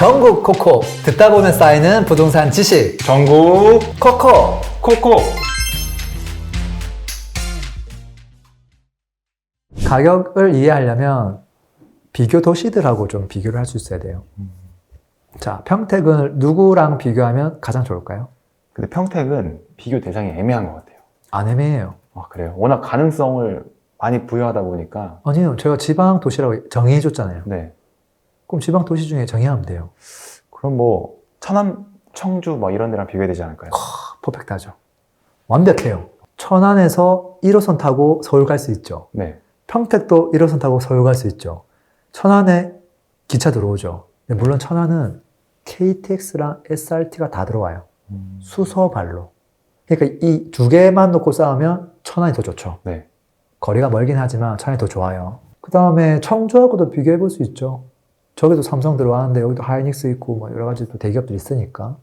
전국 코코 듣다 보면 쌓이는 부동산 지식 전국 코코 코코 가격을 이해하려면 비교 도시들하고 좀 비교를 할 수 있어야 돼요. 자, 평택을 누구랑 비교하면 가장 좋을까요? 근데 평택은 비교 대상이 애매한 것 같아요 안 애매해요. 아 그래요? 워낙 가능성을 많이 부여하다 보니까 아니요, 제가 지방 도시라고 정의해줬잖아요. 네 그럼 지방 도시 중에 정의하면 돼요. 그럼 뭐 천안, 청주 막 이런 데랑 비교해야 되지 않을까요? 퍼펙트하죠. 완벽해요. 천안에서 1호선 타고 서울 갈 수 있죠. 네 평택도 1호선 타고 서울 갈 수 있죠. 천안에 기차 들어오죠. 근데 물론 천안은 KTX랑 SRT가 다 들어와요. 수서발로. 그러니까 이 두 개만 놓고 싸우면 천안이 더 좋죠. 네. 거리가 멀긴 하지만 천안이 더 좋아요. 그 다음에 청주하고도 비교해 볼 수 있죠. 저기도 삼성 들어왔는데 여기도 하이닉스 있고 뭐 여러 가지 또 대기업들이 있으니까.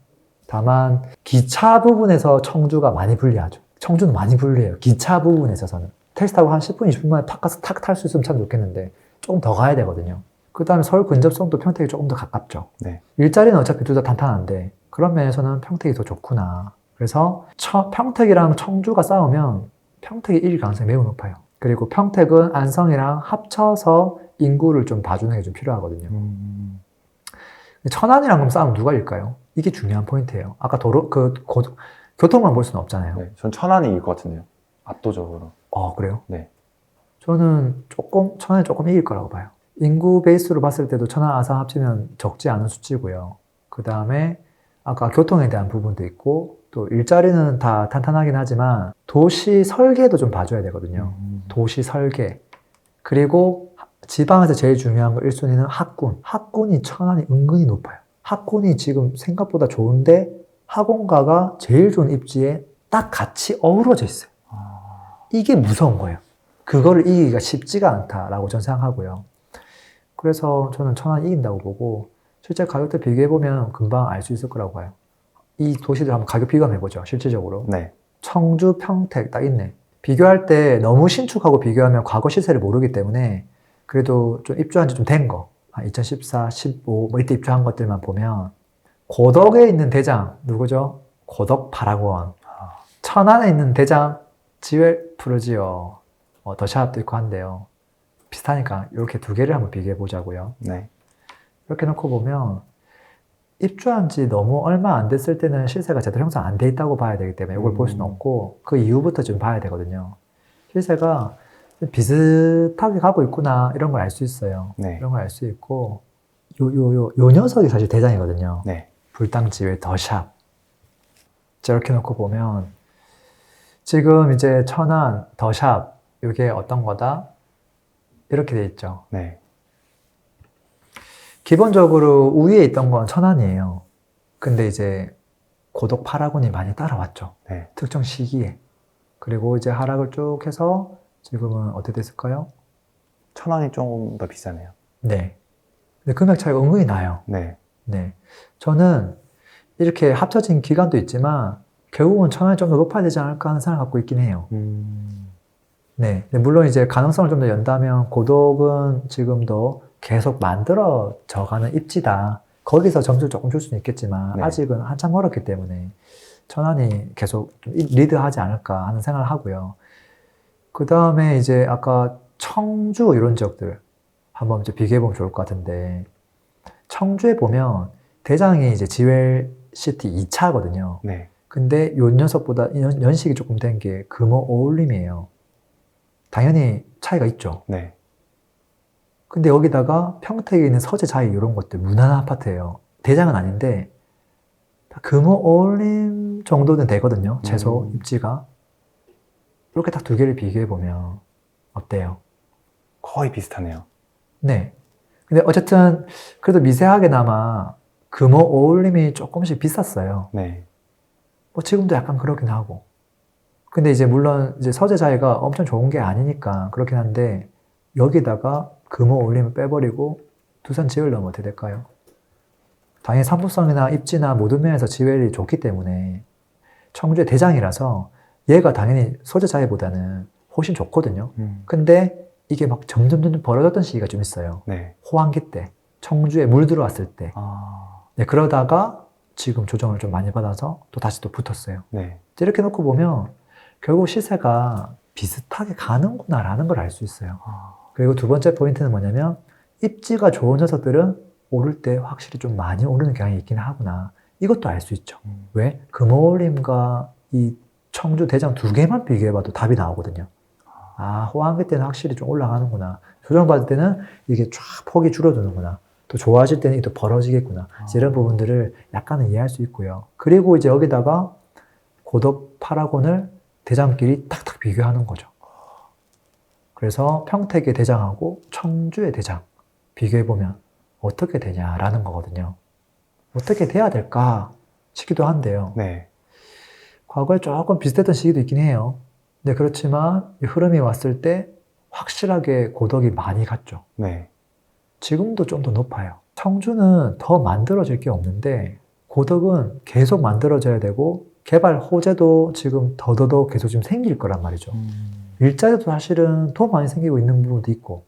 다만 기차 부분에서 청주가 많이 불리하죠. 청주는 많이 불리해요. 기차 부분에 있어서는. 택시 타고 한 10분, 20분 만에 탁 가서 탁 탈 수 있으면 참 좋겠는데 조금 더 가야 되거든요. 그 다음에 서울 근접성도 평택이 조금 더 가깝죠. 네. 일자리는 어차피 둘 다 탄탄한데 그런 면에서는 평택이 더 좋구나. 그래서 처- 평택이랑 청주가 싸우면 평택이 이길 가능성이 매우 높아요. 그리고 평택은 안성이랑 합쳐서 인구를 좀 봐주는 게 좀 필요하거든요. 음, 천안이랑 그럼 싸우면 누가 일까요? 이게 중요한 포인트예요. 아까 도로 그 고- 교통만 볼 수는 없잖아요. 네. 전 천안이 이길 것 같은데요 압도적으로 어 그래요? 네. 저는 조금 천안이 조금 이길 거라고 봐요. 인구 베이스로 봤을 때도 천안 아산 합치면 적지 않은 수치고요. 그 다음에 아까 교통에 대한 부분도 있고 또 일자리는 다 탄탄하긴 하지만 도시 설계도 좀 봐줘야 되거든요. 음, 도시 설계 그리고 지방에서 제일 중요한 거 1순위는 학군. 학군이 천안이 은근히 높아요. 학군이 지금 생각보다 좋은데 학원가가 제일 좋은 입지에 딱 같이 어우러져 있어요. 아, 이게 무서운 거예요. 그거를 이기기가 쉽지가 않다라고 저는 생각하고요. 그래서 저는 천안 이긴다고 보고 실제 가격대 비교해 보면 금방 알 수 있을 거라고 봐요. 이 도시들 한번 가격 비교해 보죠. 실질적으로 네. 청주, 평택 딱 있네. 비교할 때 너무 신축하고 비교하면 과거 시세를 모르기 때문에 그래도 좀 입주한 지 좀 된 거, 한 2014, 15, 뭐 이때 입주한 것들만 보면 고덕에 있는 대장 누구죠? 고덕 파라곤. 천안에 있는 대장 지웰 프로지오. 어, 더샵도 있고 한데요. 비슷하니까 이렇게 두 개를 한번 비교해 보자고요. 네. 이렇게 놓고 보면 입주한 지 너무 얼마 안 됐을 때는 시세가 제대로 형성 안 돼 있다고 봐야 되기 때문에 이걸 볼 수는 음. 없고 그 이후부터 좀 봐야 되거든요. 시세가 좀 비슷하게 가고 있구나 이런 걸 알 수 있어요. 네. 이런 걸 알 수 있고 요 요 요 요 녀석이 사실 대장이거든요. 네. 불당지의 더샵. 저렇게 놓고 보면 지금 이제 천안 더샵 이게 어떤 거다? 이렇게 돼 있죠. 네. 기본적으로 우위에 있던 건 천안이에요. 근데 이제 고독 파라곤이 많이 따라왔죠. 네. 특정 시기에. 그리고 이제 하락을 쭉 해서 지금은 어떻게 됐을까요? 천안이 조금 더 비싸네요. 네. 근데 금액 차이가 은근히 나요. 네. 네. 저는 이렇게 합쳐진 기간도 있지만 결국은 천안이 좀 더 높아야 되지 않을까 하는 생각을 갖고 있긴 해요. 음, 네. 물론 이제 가능성을 좀 더 연다면 고독은 지금도 계속 만들어져 가는 입지다. 거기서 점수를 조금 줄 수는 있겠지만 네. 아직은 한참 멀었기 때문에 천안이 계속 리드하지 않을까 하는 생각을 하고요. 그 다음에 이제 아까 청주 이런 지역들 한번 이제 비교해 보면 좋을 것 같은데 청주에 보면 대장이 이제 지웰 시티 2차거든요. 네. 근데 요 녀석보다 연, 연식이 조금 된 게 금호 어울림이에요. 당연히 차이가 있죠. 네. 근데 여기다가 평택에 있는 서재 자이 이런 것들 무난한 아파트예요. 대장은 아닌데 다 금호 어울림 정도는 되거든요. 최소 음. 입지가. 이렇게 딱 두 개를 비교해 보면 어때요? 거의 비슷하네요. 네. 근데 어쨌든 그래도 미세하게나마 금호 어울림이 조금씩 비쌌어요. 네. 뭐 지금도 약간 그렇긴 하고. 근데 이제 물론 이제 서재 자리가 엄청 좋은 게 아니니까 그렇긴 한데 여기다가 금호 올림을 빼버리고 두산 지웰 넣으면 어떻게 될까요? 당연히 상품성이나 입지나 모든 면에서 지웰이 좋기 때문에 청주의 대장이라서 얘가 당연히 서재 자리보다는 훨씬 좋거든요. 음, 근데 이게 막 점점 점점 벌어졌던 시기가 좀 있어요. 네. 호황기 때. 청주에 물 들어왔을 때. 아, 네, 그러다가 지금 조정을 좀 많이 받아서 또 다시 또 붙었어요. 네. 이렇게 놓고 보면 결국 시세가 비슷하게 가는구나라는 걸 알 수 있어요. 아, 그리고 두 번째 포인트는 뭐냐면 입지가 좋은 녀석들은 오를 때 확실히 좀 많이 오르는 경향이 있긴 하구나. 이것도 알 수 있죠. 음, 왜? 금호림과 이 청주 대장 두 개만 비교해봐도 답이 나오거든요. 아, 호황기 때는 확실히 좀 올라가는구나. 조정받을 때는 이게 쫙 폭이 줄어드는구나. 또 좋아질 때는 이게 또 벌어지겠구나. 이제 이런 부분들을 약간은 이해할 수 있고요. 그리고 이제 여기다가 고덕 파라곤을 대장끼리 탁탁 비교하는 거죠. 그래서 평택의 대장하고 청주의 대장 비교해보면 어떻게 되냐라는 거거든요. 어떻게 돼야 될까 싶기도 한데요. 네. 과거에 조금 비슷했던 시기도 있긴 해요. 네, 그렇지만 이 흐름이 왔을 때 확실하게 고덕이 많이 갔죠. 네. 지금도 좀 더 높아요. 청주는 더 만들어질 게 없는데 고덕은 계속 만들어져야 되고 개발 호재도 지금 더더더 계속 지금 생길 거란 말이죠. 음, 일자리도 사실은 더 많이 생기고 있는 부분도 있고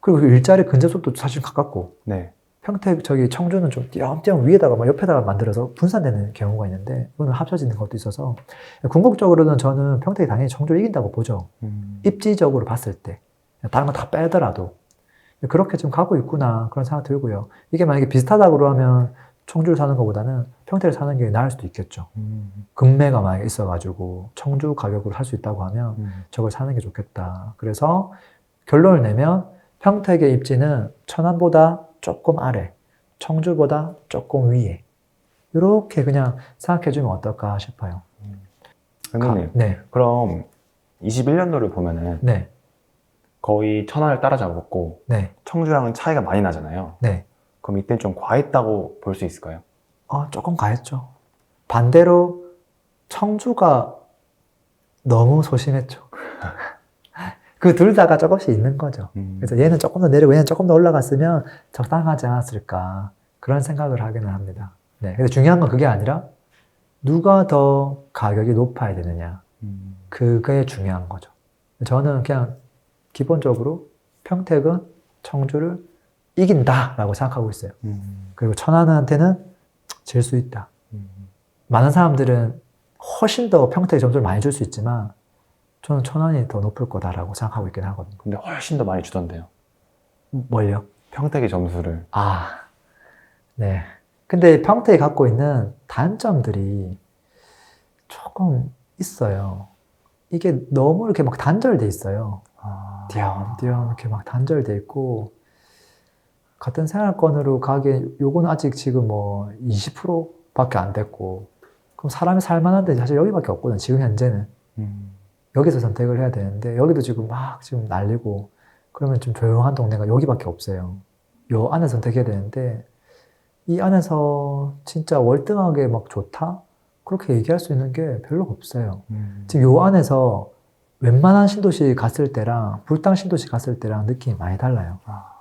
그리고 그 일자리 근접속도 사실 가깝고 네. 평택 저기 청주는 좀 띄엄띄엄 위에다가 막 옆에다가 만들어서 분산되는 경우가 있는데 이거는 합쳐지는 것도 있어서 궁극적으로는 저는 평택이 당연히 청주를 이긴다고 보죠. 음, 입지적으로 봤을 때 다른 거 다 빼더라도 그렇게 좀 가고 있구나 그런 생각 들고요. 이게 만약에 비슷하다고 그러면 청주를 사는 것보다는 평택을 사는 게 나을 수도 있겠죠. 음, 금매가 만약에 있어가지고 청주 가격으로 살 수 있다고 하면 음. 저걸 사는 게 좋겠다. 그래서 결론을 내면 평택의 입지는 천안보다 조금 아래, 청주보다 조금 위에 이렇게 그냥 생각해주면 어떨까 싶어요. 선생님, 가- 네, 그럼 21년도를 보면은 네, 거의 천안을 따라잡았고 네, 청주랑은 차이가 많이 나잖아요. 네. 그럼 이때는 좀 과했다고 볼 수 있을까요? 어, 조금 가했죠. 반대로 청주가 너무 소심했죠. 그 둘 다가 조금씩 있는 거죠. 음, 그래서 얘는 조금 더 내리고 얘는 조금 더 올라갔으면 적당하지 않았을까 그런 생각을 하기는 합니다. 네, 근데 중요한 건 그게 아니라 누가 더 가격이 높아야 되느냐 음, 그게 중요한 거죠. 저는 그냥 기본적으로 평택은 청주를 이긴다라고 생각하고 있어요. 음, 그리고 천안한테는 질 수 있다. 음. 많은 사람들은 훨씬 더 평택에 점수를 많이 줄 수 있지만 저는 천안이 더 높을 거다라고 생각하고 있긴 하거든요. 근데 훨씬 더 많이 주던데요. 뭘요? 평택의 점수를. 아, 네. 근데 평택이 갖고 있는 단점들이 조금 있어요. 이게 너무 이렇게 막 단절돼 있어요. 아, 띄엄띄엄 이렇게 막 단절돼 있고 같은 생활권으로 가기에 요거는 아직 지금 뭐 20%밖에 안 됐고 그럼 사람이 살만한 데 사실 여기밖에 없거든 지금 현재는 음, 여기서 선택을 해야 되는데 여기도 지금 막 지금 난리고 그러면 좀 조용한 동네가 여기밖에 없어요. 요 안에 선택해야 되는데 이 안에서 진짜 월등하게 막 좋다? 그렇게 얘기할 수 있는 게 별로 없어요. 음. 지금 요 안에서 웬만한 신도시 갔을 때랑 불당 신도시 갔을 때랑 느낌이 많이 달라요. 아.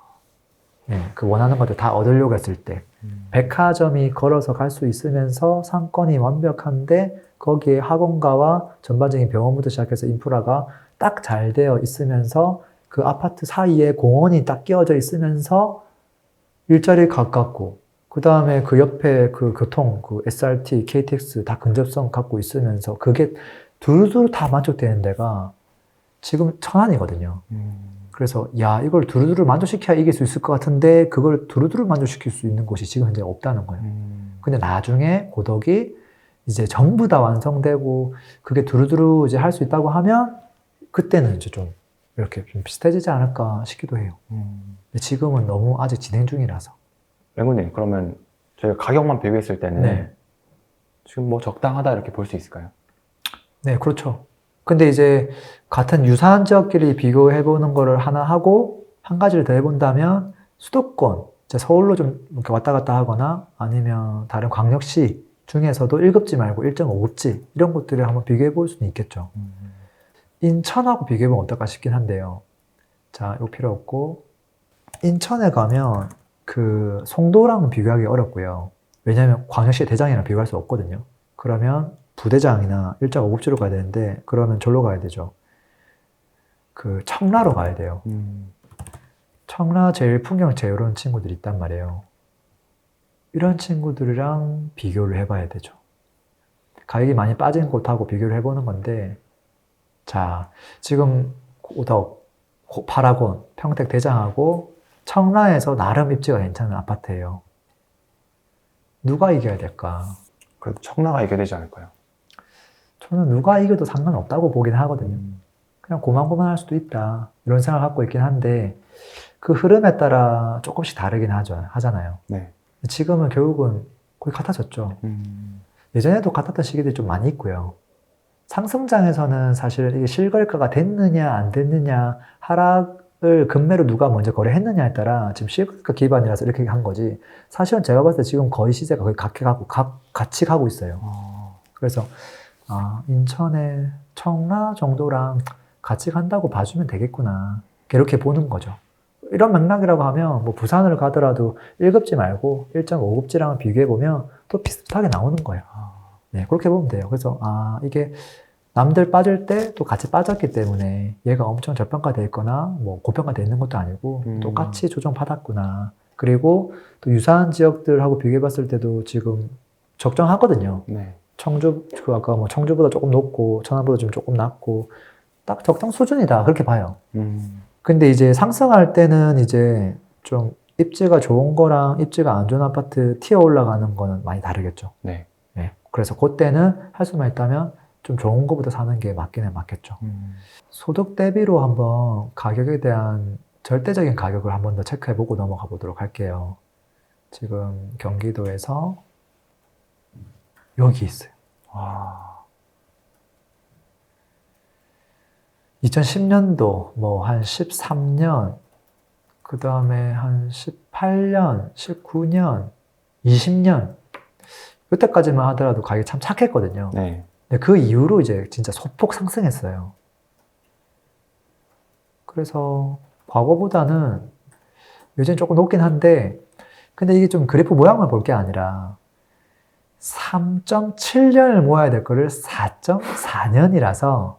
예, 그 원하는 것들 다 얻으려고 했을 때 음. 백화점이 걸어서 갈 수 있으면서 상권이 완벽한데 거기에 학원가와 전반적인 병원부터 시작해서 인프라가 딱 잘 되어 있으면서 그 아파트 사이에 공원이 딱 끼어져 있으면서 일자리 가깝고 그 다음에 그 옆에 그 교통 그 SRT, KTX 다 근접성 갖고 있으면서 그게 두루두루 다 만족되는 데가 지금 천안이거든요. 음. 그래서 야 이걸 두루두루 만족시켜야 이길 수 있을 것 같은데 그걸 두루두루 만족시킬 수 있는 곳이 지금 현재 없다는 거예요. 음. 근데 나중에 고덕이 이제 전부 다 완성되고 그게 두루두루 이제 할 수 있다고 하면 그때는 이제 좀 이렇게 좀 비슷해지지 않을까 싶기도 해요. 음. 근데 지금은 너무 아직 진행 중이라서. 랭구님, 그러면 저희가 가격만 비교했을 때는 네. 지금 뭐 적당하다 이렇게 볼 수 있을까요? 네, 그렇죠. 근데 이제 같은 유사한 지역끼리 비교해 보는 거를 하나 하고 한 가지를 더 해본다면 수도권, 이제 서울로 좀 이렇게 왔다 갔다 하거나 아니면 다른 광역시 중에서도 1급지 말고 1.5급지 이런 것들을 한번 비교해 볼 수는 있겠죠. 인천하고 비교해 보면 어떨까 싶긴 한데요. 자, 이거 필요 없고 인천에 가면 그 송도랑은 비교하기 어렵고요. 왜냐하면 광역시 대장이랑 비교할 수 없거든요. 그러면 부대장이나 1.5급지로 가야 되는데 그러면 절로 가야 되죠. 그 청라로 가야 돼요. 음. 청라 제일 풍경제 이런 친구들이 있단 말이에요. 이런 친구들이랑 비교를 해봐야 되죠. 가격이 많이 빠진 곳하고 비교를 해보는 건데, 자, 지금 고덕, 고- 파라곤, 평택 대장하고 청라에서 나름 입지가 괜찮은 아파트예요. 누가 이겨야 될까? 그래도 청라가 이겨야 되지 않을까요? 저는 누가 이겨도 상관없다고 보긴 하거든요. 그냥 고만고만할 수도 있다. 이런 생각을 갖고 있긴 한데, 그 흐름에 따라 조금씩 다르긴 하죠, 하잖아요. 네. 지금은 결국은 거의 같아졌죠. 음. 예전에도 같았던 시기들이 좀 많이 있고요. 상승장에서는 사실 이게 실거래가가 됐느냐, 안 됐느냐, 하락을 금매로 누가 먼저 거래했느냐에 따라 지금 실거래가 기반이라서 이렇게 한 거지. 사실은 제가 봤을 때 지금 거의 시세가 거의 같게 가고, 각, 같이 가고 있어요. 어. 그래서, 아, 인천의 청라 정도랑 같이 간다고 봐주면 되겠구나. 이렇게 보는 거죠. 이런 맥락이라고 하면, 뭐, 부산을 가더라도 1급지 말고 1.5급지랑을 비교해 보면 또 비슷하게 나오는 거예요. 네, 그렇게 보면 돼요. 그래서, 아, 이게 남들 빠질 때 또 같이 빠졌기 때문에 얘가 엄청 저평가돼 있거나 뭐 고평가돼 있는 것도 아니고 음. 똑같이 조정받았구나. 그리고 또 유사한 지역들하고 비교해 봤을 때도 지금 적정하거든요. 네. 청주, 그 아까 뭐 청주보다 조금 높고 천안보다 좀 조금 낮고 딱 적정 수준이다. 그렇게 봐요. 음. 근데 이제 상승할 때는 이제 좀 입지가 좋은 거랑 입지가 안 좋은 아파트 티어 올라가는 거는 많이 다르겠죠. 네. 네. 그래서 그때는 할 수만 있다면 좀 좋은 거부터 사는 게 맞기는 맞겠죠. 음. 소득 대비로 한번 가격에 대한 절대적인 가격을 한번 더 체크해 보고 넘어가 보도록 할게요. 지금 경기도에서 여기 있어요. 와. 2010년도 뭐 한 13년 그 다음에 한 18년, 19년, 20년 이때까지만 하더라도 가격이 참 착했거든요. 네. 근데 그 이후로 이제 진짜 소폭 상승했어요. 그래서 과거보다는 요즘 조금 높긴 한데, 근데 이게 좀 그래프 모양만 볼 게 아니라 3.7년을 모아야 될 거를 4.4년이라서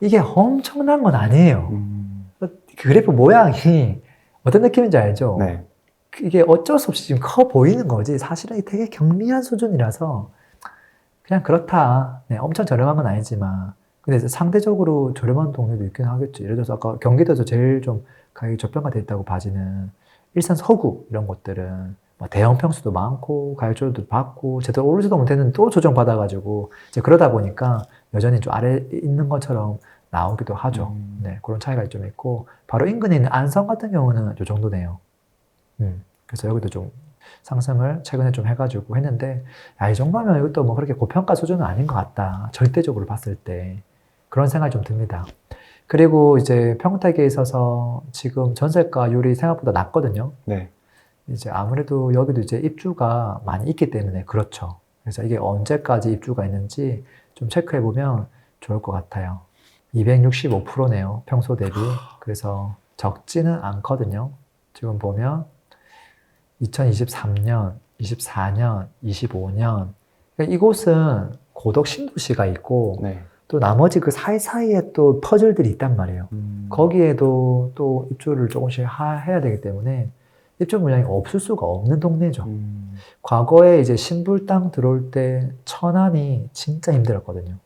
이게 엄청난 건 아니에요. 음. 그 그래프 모양이 어떤 느낌인지 알죠? 네. 이게 어쩔 수 없이 지금 커 보이는 거지 사실은 되게 경미한 수준이라서 그냥 그렇다. 네, 엄청 저렴한 건 아니지만 근데 상대적으로 저렴한 동네도 있긴 하겠지. 예를 들어서 아까 경기도에서 제일 좀 가격이 저평가돼 있다고 봐지는 일산 서구 이런 곳들은 뭐 대형 평수도 많고 가격 조절도 받고 제대로 오르지도 못했는데 또 조정 받아가지고 이제 그러다 보니까 여전히 좀 아래 있는 것처럼 나오기도 하죠. 음. 네, 그런 차이가 좀 있고 바로 인근에 있는 안성 같은 경우는 이 정도네요. 음, 그래서 여기도 좀 상승을 최근에 좀 해가지고 했는데 야, 이 정도면 이것도 뭐 그렇게 고평가 수준은 아닌 것 같다. 절대적으로 봤을 때 그런 생각이 좀 듭니다. 그리고 이제 평택에 있어서 지금 전세가율이 생각보다 낮거든요. 네. 이제 아무래도 여기도 이제 입주가 많이 있기 때문에 그렇죠. 그래서 이게 언제까지 입주가 있는지 좀 체크해 보면 좋을 것 같아요. 265%네요. 평소 대비. 그래서 적지는 않거든요. 지금 보면 2023년, 24년, 25년. 그러니까 이곳은 고덕 신도시가 있고 네. 또 나머지 그 사이사이에 또 퍼즐들이 있단 말이에요. 음. 거기에도 또 입주를 조금씩 하- 해야 되기 때문에 입주 물량이 없을 수가 없는 동네죠. 음. 과거에 이제 신불 땅 들어올 때 천안이 진짜 힘들었거든요.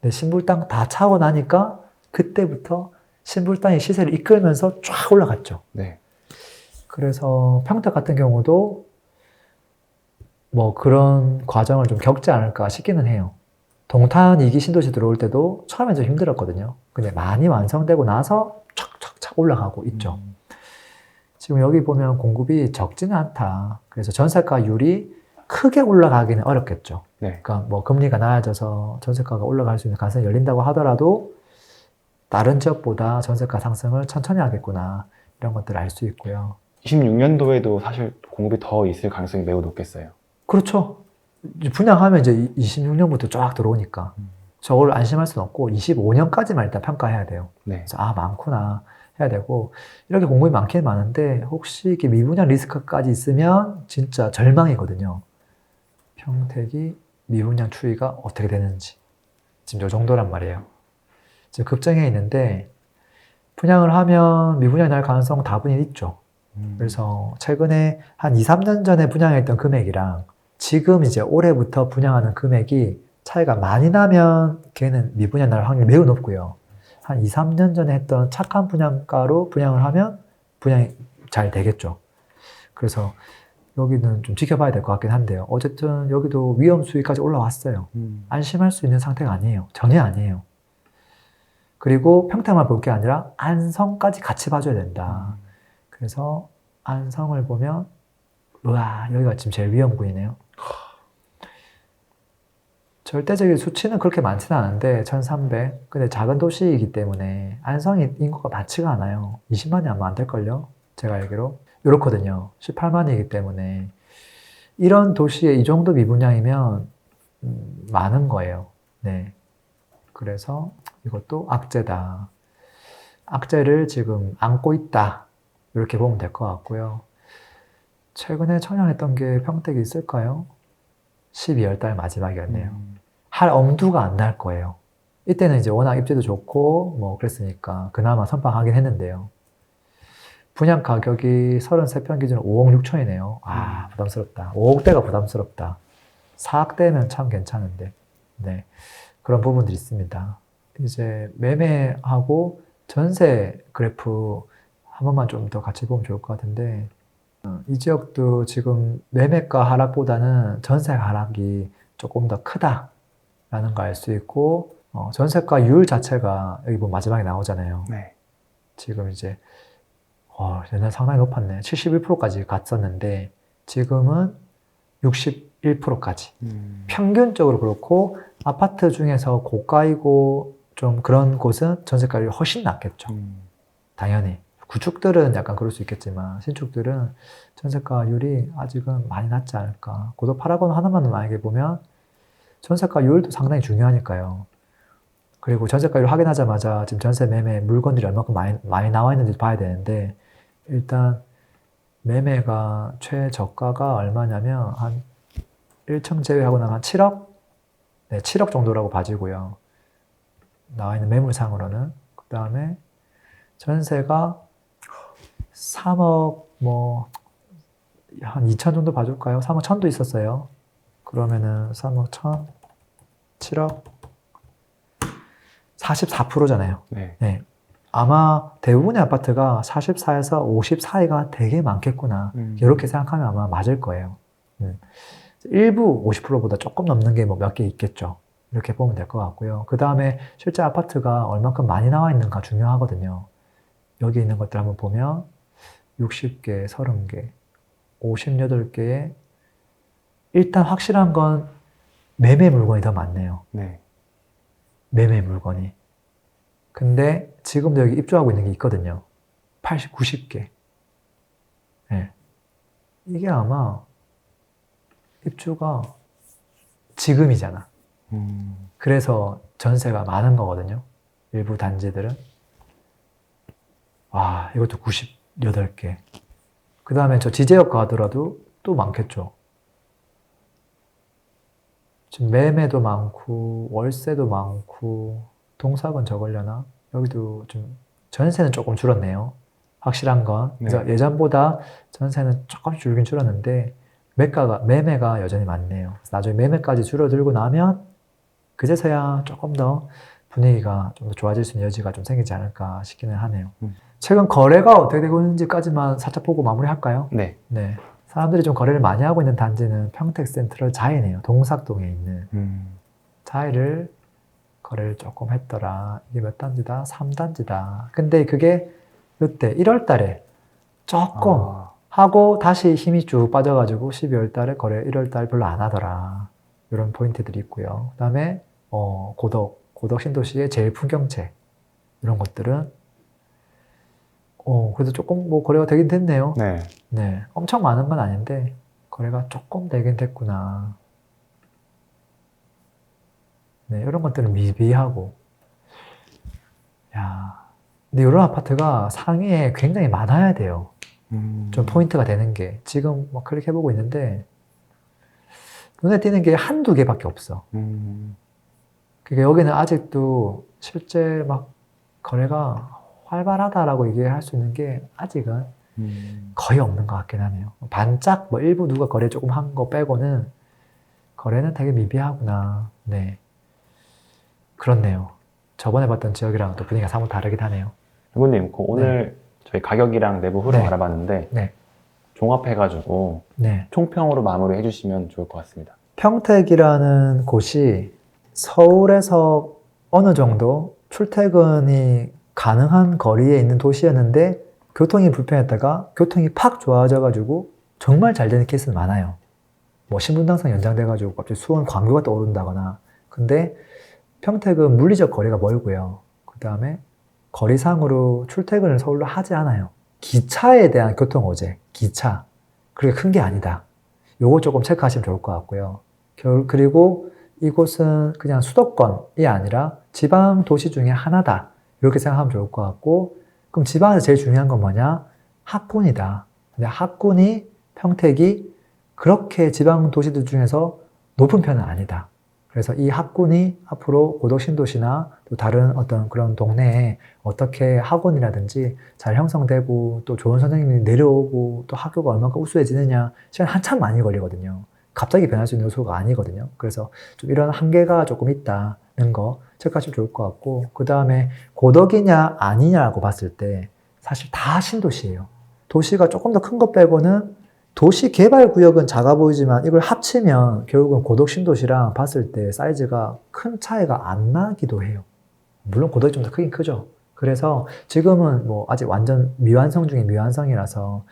근데 신불 땅 다 차고 나니까 그때부터 신불 땅이 시세를 이끌면서 쫙 올라갔죠. 네. 그래서 평택 같은 경우도 뭐 그런 과정을 좀 겪지 않을까 싶기는 해요. 동탄 2기 신도시 들어올 때도 처음에 좀 힘들었거든요. 근데 많이 완성되고 나서 촥촥촥 올라가고 있죠. 음. 지금 여기 보면 공급이 적지는 않다. 그래서 전세가율이 크게 올라가기는 어렵겠죠. 네. 그러니까 뭐 금리가 낮아져서 전세가가 올라갈 수 있는 가능성이 열린다고 하더라도 다른 지역보다 전세가 상승을 천천히 하겠구나. 이런 것들을 알 수 있고요. 26년도에도 사실 공급이 더 있을 가능성이 매우 높겠어요. 그렇죠. 분양하면 이제 26년부터 쫙 들어오니까 음. 저걸 안심할 수는 없고 25년까지만 일단 평가해야 돼요. 네. 그래서 아 많구나 해야 되고 이렇게 공급이 많긴 많은데 혹시 이게 미분양 리스크까지 있으면 진짜 절망이거든요. 평택이 미분양 추이가 어떻게 되는지 지금 요 정도란 말이에요. 지금 급정해 있는데 분양을 하면 미분양이 날 가능성 다분히 있죠. 음. 그래서 최근에 한 2, 3년 전에 분양했던 금액이랑 지금 이제 올해부터 분양하는 금액이 차이가 많이 나면 걔는 미분양 날 확률이 매우 높고요. 한 2, 3년 전에 했던 착한 분양가로 분양을 하면 분양이 잘 되겠죠. 그래서 여기는 좀 지켜봐야 될 것 같긴 한데요. 어쨌든 여기도 위험 수위까지 올라왔어요. 음. 안심할 수 있는 상태가 아니에요. 전혀 아니에요. 그리고 평택만 볼 게 아니라 안성까지 같이 봐줘야 된다. 그래서 안성을 보면 우와 여기가 지금 제일 위험구이네요. 절대적인 수치는 그렇게 많지는 않은데 1300 근데 작은 도시이기 때문에 안성이 인구가 많지가 않아요. 20만이 아마 안 될걸요? 제가 알기로. 이렇거든요. 18만이기 때문에. 이런 도시에 이 정도 미분양이면 음, 많은 거예요. 네. 그래서 이것도 악재다. 악재를 지금 안고 있다. 이렇게 보면 될 것 같고요. 최근에 청약했던 게 평택이 있을까요? 12월 달 마지막이었네요. 음. 할 엄두가 안 날 거예요. 이때는 이제 워낙 입지도 좋고 뭐 그랬으니까 그나마 선방하긴 했는데요. 분양 가격이 33평 기준 5억 6천이네요. 아 부담스럽다. 5억대가 부담스럽다. 4억대면 참 괜찮은데. 네 그런 부분들이 있습니다. 이제 매매하고 전세 그래프 한 번만 좀 더 같이 보면 좋을 것 같은데 어, 이 지역도 지금 매매가 하락보다는 전세 하락이 조금 더 크다 라는 걸 알 수 있고 어, 전세가 율 자체가 여기 보면 마지막에 나오잖아요. 네. 지금 이제 어, 옛날 상당히 높았네. 71%까지 갔었는데 지금은 61%까지. 음. 평균적으로 그렇고 아파트 중에서 고가이고 좀 그런 곳은 전세가율이 훨씬 낮겠죠. 음. 당연히 구축들은 약간 그럴 수 있겠지만 신축들은 전세가율이 아직은 많이 낮지 않을까. 고도 파라곤 하나만 만약에 보면 전세가율도 상당히 중요하니까요. 그리고 전세가율 확인하자마자 지금 전세 매매 물건들이 얼마큼 많이, 많이 나와 있는지 봐야 되는데 일단 매매가 최저가가 얼마냐면 한 1층 제외하고 나면 한 7억? 네, 7억 정도라고 봐지고요. 나와 있는 매물상으로는. 그 다음에 전세가 3억 뭐 한 2천 정도 봐줄까요? 3억 1천도 있었어요. 그러면은 3억 1천, 7억 44%잖아요. 네. 네. 아마 대부분의 아파트가 44에서 50 사이가 되게 많겠구나. 음. 이렇게 생각하면 아마 맞을 거예요. 음. 일부 50%보다 조금 넘는 게 뭐 몇 개 있겠죠. 이렇게 보면 될 것 같고요. 그 다음에 실제 아파트가 얼마큼 많이 나와 있는가 중요하거든요. 여기 있는 것들 한번 보면 60개, 30개, 58개에 일단 확실한 건 매매 물건이 더 많네요. 네. 매매 물건이. 근데 지금도 여기 입주하고 있는 게 있거든요. 80, 90개. 예. 이게 아마 입주가 지금이잖아. 음. 그래서 전세가 많은 거거든요. 일부 단지들은. 와, 이것도 98개. 그 다음에 저 지제역 가더라도 또 많겠죠. 지금 매매도 많고, 월세도 많고, 동사건 저걸려나? 여기도 좀, 전세는 조금 줄었네요. 확실한 건. 네. 예전보다 전세는 조금씩 줄긴 줄었는데, 매가가, 매매가 여전히 많네요. 나중에 매매까지 줄어들고 나면, 그제서야 조금 더 분위기가 좀 더 좋아질 수 있는 여지가 좀 생기지 않을까 싶기는 하네요. 음. 최근 거래가 어떻게 되고 있는지까지만 살짝 보고 마무리할까요? 네. 네. 사람들이 좀 거래를 많이 하고 있는 단지는 평택 센트럴 자이네요. 동삭동에 있는 음. 자이를 거래를 조금 했더라. 이게 몇 단지다? 3단지다. 근데 그게 그때 1월 달에 조금 아. 하고 다시 힘이 쭉 빠져가지고 12월 달에 거래 1월 달 별로 안 하더라. 이런 포인트들이 있고요. 그 다음에 어, 고덕, 고덕 신도시의 제일 풍경채 이런 것들은 어, 그래도 조금 뭐 거래가 되긴 됐네요. 네. 네, 엄청 많은 건 아닌데 거래가 조금 되긴 됐구나. 네, 이런 것들은 미비하고. 야, 근데 이런 아파트가 상위에 굉장히 많아야 돼요. 음. 좀 포인트가 되는 게 지금 뭐 클릭해보고 있는데 눈에 띄는 게 한두 개밖에 없어. 음. 그게 여기는 아직도 실제 막 거래가 활발하다라고 얘기할 수 있는 게 아직은 음. 거의 없는 것 같긴 하네요. 반짝 뭐 일부 누가 거래 조금 한 거 빼고는 거래는 되게 미비하구나. 네. 그렇네요. 저번에 봤던 지역이랑 또 분위기가 사뭇 다르긴 하네요. 누구님, 그 오늘 저희 가격이랑 내부 흐름 네. 알아봤는데 네. 종합해가지고 네. 총평으로 마무리 해 주시면 좋을 것 같습니다. 평택이라는 곳이 서울에서 어느 정도 출퇴근이 가능한 거리에 있는 도시였는데 교통이 불편했다가 교통이 팍 좋아져가지고 정말 잘 되는 케이스는 많아요. 뭐 신분당선 연장돼가지고 갑자기 수원 광교가 떠오른다거나. 근데 평택은 물리적 거리가 멀고요. 그 다음에 거리상으로 출퇴근을 서울로 하지 않아요. 기차에 대한 교통 어제, 기차. 그렇게 큰 게 아니다. 요거 조금 체크하시면 좋을 것 같고요. 결- 그리고 이곳은 그냥 수도권이 아니라 지방 도시 중에 하나다. 이렇게 생각하면 좋을 것 같고, 그럼 지방에서 제일 중요한 건 뭐냐? 학군이다. 근데 학군이 평택이 그렇게 지방 도시들 중에서 높은 편은 아니다. 그래서 이 학군이 앞으로 고덕 신도시나 또 다른 어떤 그런 동네에 어떻게 학원이라든지 잘 형성되고 또 좋은 선생님이 내려오고 또 학교가 얼마큼 우수해지느냐 시간 한참 많이 걸리거든요. 갑자기 변할 수 있는 요소가 아니거든요. 그래서 좀 이런 한계가 조금 있다는 거 체크하시면 좋을 것 같고 그 다음에 고덕이냐 아니냐라고 봤을 때 사실 다 신도시예요. 도시가 조금 더 큰 것 빼고는 도시 개발 구역은 작아 보이지만 이걸 합치면 결국은 고덕 신도시랑 봤을 때 사이즈가 큰 차이가 안 나기도 해요. 물론 고덕이 좀 더 크긴 크죠. 그래서 지금은 뭐 아직 완전 미완성 중에 미완성이라서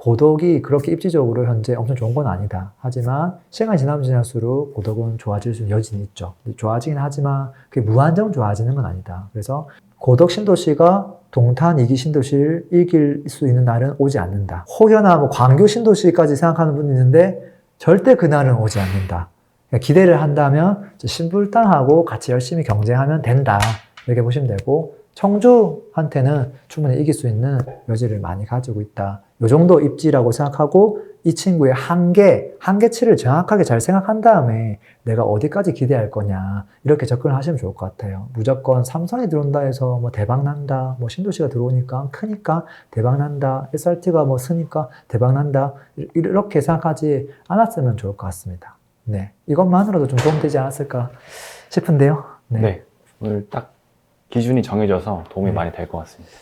고덕이 그렇게 입지적으로 현재 엄청 좋은 건 아니다. 하지만 시간이 지나면 지날수록 고덕은 좋아질 수 여지는 있죠. 좋아지긴 하지만 그게 무한정 좋아지는 건 아니다. 그래서 고덕 신도시가 동탄 이기 신도시를 이길 수 있는 날은 오지 않는다. 혹여나 뭐 광교 신도시까지 생각하는 분이 있는데 절대 그날은 오지 않는다. 그러니까 기대를 한다면 신불당하고 같이 열심히 경쟁하면 된다. 이렇게 보시면 되고 청주한테는 충분히 이길 수 있는 여지를 많이 가지고 있다. 요 정도 입지라고 생각하고 이 친구의 한계, 한계치를 정확하게 잘 생각한 다음에 내가 어디까지 기대할 거냐 이렇게 접근을 하시면 좋을 것 같아요. 무조건 삼성이 들어온다 해서 뭐 대박 난다, 뭐 신도시가 들어오니까 크니까 대박 난다, SRT가 뭐 쓰니까 대박 난다 이렇게 생각하지 않았으면 좋을 것 같습니다. 네, 이것만으로도 좀 도움되지 않았을까 싶은데요. 네. 네, 오늘 딱 기준이 정해져서 도움이 네. 많이 될 것 같습니다.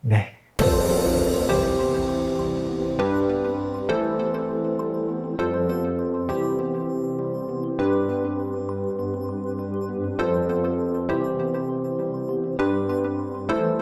네.